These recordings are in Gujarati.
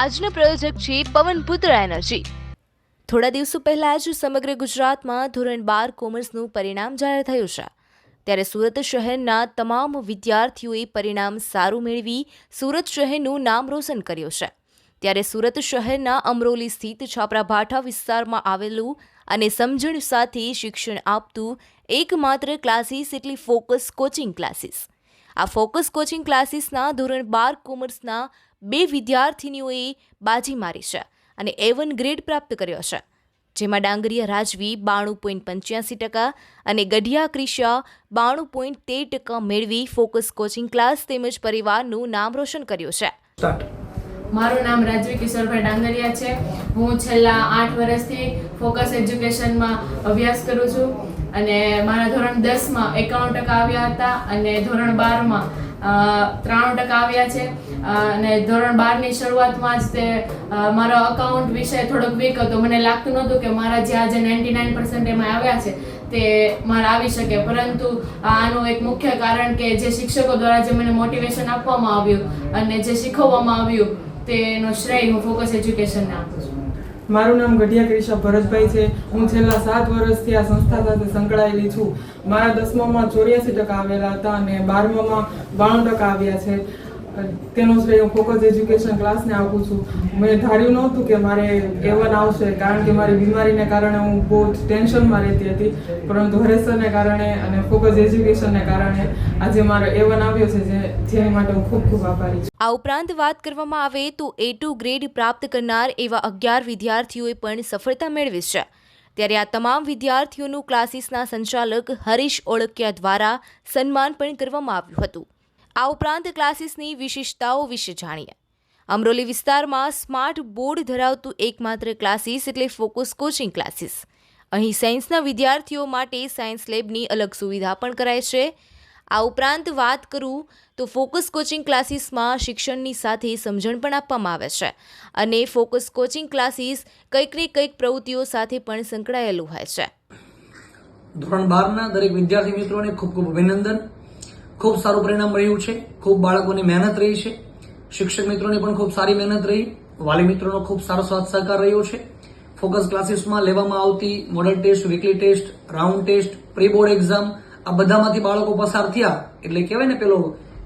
આજનો પ્રયોજક છે પવનપુત્ર એનર્જી. થોડા દિવસો પહેલા જ સમગ્ર ગુજરાતમાં ધોરણ બાર કોમર્સનું પરિણામ જાહેર થયું છે. ત્યારે સુરત શહેરના તમામ વિદ્યાર્થીઓએ પરિણામ સારું મેળવી સુરત શહેરનું નામ રોશન કર્યું છે. ત્યારે સુરત શહેરના અમરોલી સ્થિત છાપરાભાઠા વિસ્તારમાં આવેલું અને સમજણ સાથે શિક્ષણ આપતું એકમાત્ર ક્લાસીસ એટલે ફોકસ કોચિંગ ક્લાસીસ. આ ફોકસ કોચિંગ ક્લાસીસના ધોરણ બાર કોમર્સના બે વિદ્યાર્થિનીઓએ બાજી મારી છે અને એ વન ગ્રેડ પ્રાપ્ત કર્યો છે. જેમાં ડાંગરિયા રાજવી બાણું પોઈન્ટ પંચ્યાસી ટકા અને ગઢિયા ક્રિશા બાણું પોઈન્ટ તેર ટકા મેળવી ફોકસ કોચિંગ ક્લાસ તેમજ પરિવારનું નામ રોશન કર્યું છે. મારું નામ રાજવી કિશોરભાઈ ડાંગરિયા છે. હું છેલ્લા આઠ વર્ષથી ફોકસ એજ્યુકેશનમાં અભ્યાસ કરું છું અને મારા ધોરણ દસમાં એકાવન ટકા આવ્યા હતા અને ધોરણ બારમાં ત્રાણું ટકા આવ્યા છે. અને ધોરણ બારની શરૂઆતમાં જ તે મારો અકાઉન્ટ વિષય થોડોક વીક હતો. મને લાગતું નહોતું કે મારા જે આજે નાઇન્ટી નાઇન પર્સન્ટ એમાં આવ્યા છે, તે મારા આવી શકે. પરંતુ આનું એક મુખ્ય કારણ કે જે શિક્ષકો દ્વારા જે મને મોટિવેશન આપવામાં આવ્યું અને જે શીખવવામાં આવ્યું, તેનો શ્રેય હું ફોકસ એજ્યુકેશનને આપું છું. મારું નામ ગઢિયા ક્રિશા ભરતભાઈ છે. હું છેલ્લા સાત વર્ષથી આ સંસ્થા સાથે સંકળાયેલી છું. મારા દસમામાં ચોર્યાસી ટકા આવેલા હતા અને બારમામાં બાણું ટકા આવ્યા છે. તેનો શ્રેય હું ફોકસ એજ્યુકેશન ક્લાસને આપું છું. મેં ધાર્યું નહોતું કે મારે એવન આવશે, કારણ કે મારી બીમારીને કારણે હું બહુ જ ટેન્શનમાં રહેતી હતી. પરંતુ હરેસરને કારણે અને ફોકસ એજ્યુકેશનને કારણે આજે મારો એવન આવ્યો છે, જે જેની માટે હું ખૂબ ખૂબ આભારી છું. આ ઉપરાંત વાત કરવામાં આવે તો એ ટુ ગ્રેડ પ્રાપ્ત કરનાર એવા અગિયાર વિદ્યાર્થીઓએ પણ સફળતા મેળવી છે. ત્યારે આ તમામ વિદ્યાર્થીઓનું ક્લાસીસના સંચાલક હરીશ ઓળકિયા દ્વારા સન્માન પણ કરવામાં આવ્યું હતું. આ ઉપરાંત ક્લાસીસની વિશેષતાઓ વિશે જાણીએ. અમરોલી વિસ્તારમાં સ્માર્ટ બોર્ડ ધરાવતું એકમાત્ર ક્લાસીસ એટલે ફોકસ કોચિંગ ક્લાસીસ. અહીં સાયન્સના વિદ્યાર્થીઓ માટે સાયન્સ લેબની અલગ સુવિધા પણ કરાય છે. આ ઉપરાંત વાત કરું તો ફોકસ કોચિંગ ક્લાસીસમાં શિક્ષણની સાથે સમજણ પણ આપવામાં આવે છે અને ફોકસ કોચિંગ ક્લાસીસ કંઈક ને કંઈક પ્રવૃત્તિઓ સાથે પણ સંકળાયેલું હોય છે. ધોરણ બારના દરેક વિદ્યાર્થી મિત્રોને ખૂબ ખૂબ અભિનંદન. ખૂબ સારું પરિણામ રહ્યું છે. ખૂબ બાળકોની મહેનત રહી છે. શિક્ષક મિત્રોની પણ ખૂબ સારી મહેનત રહી. વાલી મિત્રોનો ખૂબ સારો સાથ સહકાર રહ્યો છે. ફોકસ ક્લાસીસમાં લેવામાં આવતી model test weekly test round test pre board exam આ બધામાંથી બાળકો પસાર થયા. એટલે કહેવાય ને પેલો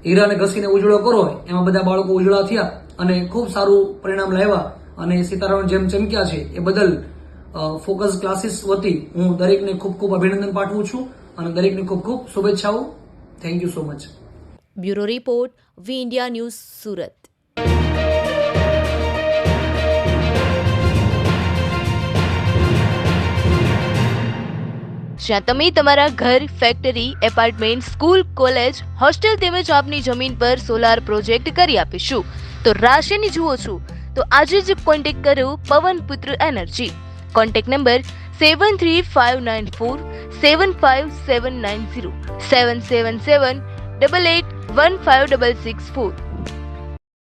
હીરાને ઘસીને ઉજળો કરો એમાં બધા બાળકો ઉજળા થયા અને ખૂબ સારું પરિણામ લાવ્યા. અને સીતારામન જેમ ચમક્યા છે એ બદલ ફોકસ ક્લાસીસ વતી હું દરેકને ખૂબ ખૂબ અભિનંદન પાઠવું છું અને દરેકને ખૂબ ખૂબ શુભેચ્છાઓ. Thank you so much bureau report V India news Surat. જ્યાં તમે તમારા ઘર factory apartment school college hostel તેમજ આપની જમીન પર સોલાર પ્રોજેક્ટ કરી આપીશું. તો રાશિની જુઓ છું. તો આજે જ કોન્ટેક્ટ કરો Pavanputra energy contact number seven three five nine four seven five seven nine zero seven seven seven double eight one five double six four.